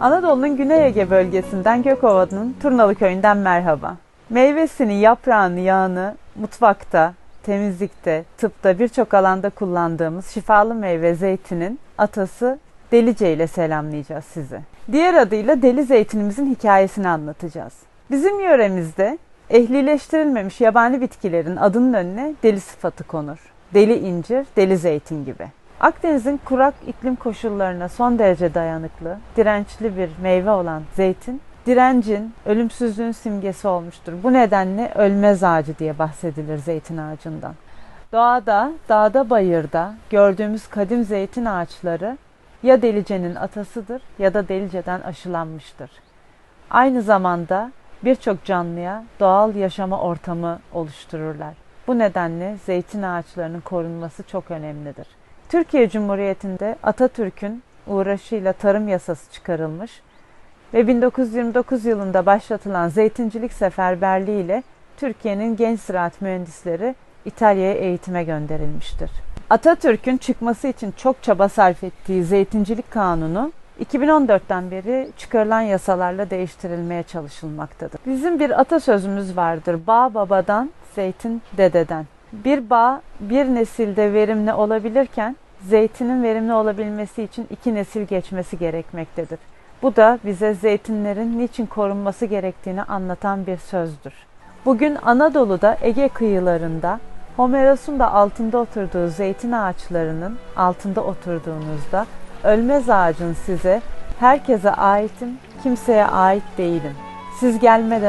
Anadolu'nun Güney Ege bölgesinden Gökova'nın Turnalı köyünden merhaba. Meyvesini, yaprağını, yağını mutfakta, temizlikte, tıpta birçok alanda kullandığımız şifalı meyve zeytinin atası Delice ile selamlayacağız sizi. Diğer adıyla deli zeytinimizin hikayesini anlatacağız. Bizim yöremizde ehlileştirilmemiş yabani bitkilerin adının önüne deli sıfatı konur. Deli incir, deli zeytin gibi. Akdeniz'in kurak iklim koşullarına son derece dayanıklı, dirençli bir meyve olan zeytin, direncin, ölümsüzlüğün simgesi olmuştur. Bu nedenle ölmez ağacı diye bahsedilir zeytin ağacından. Doğada, dağda, bayırda gördüğümüz kadim zeytin ağaçları ya delicenin atasıdır ya da deliceden aşılanmıştır. Aynı zamanda birçok canlıya doğal yaşama ortamı oluştururlar. Bu nedenle zeytin ağaçlarının korunması çok önemlidir. Türkiye Cumhuriyeti'nde Atatürk'ün uğraşıyla tarım yasası çıkarılmış ve 1929 yılında başlatılan zeytincilik seferberliği ile Türkiye'nin genç ziraat mühendisleri İtalya'ya eğitime gönderilmiştir. Atatürk'ün çıkması için çok çaba sarf ettiği zeytincilik kanunu 2014'ten beri çıkarılan yasalarla değiştirilmeye çalışılmaktadır. Bizim bir atasözümüz vardır. Bağ babadan, zeytin dededen. Bir bağ bir nesilde verimli olabilirken zeytinin verimli olabilmesi için iki nesil geçmesi gerekmektedir. Bu da bize zeytinlerin niçin korunması gerektiğini anlatan bir sözdür. Bugün Anadolu'da Ege kıyılarında Homeros'un da altında oturduğu zeytin ağaçlarının altında oturduğunuzda ölmez ağacın size herkese aitim, kimseye ait değilim. Siz gelmeden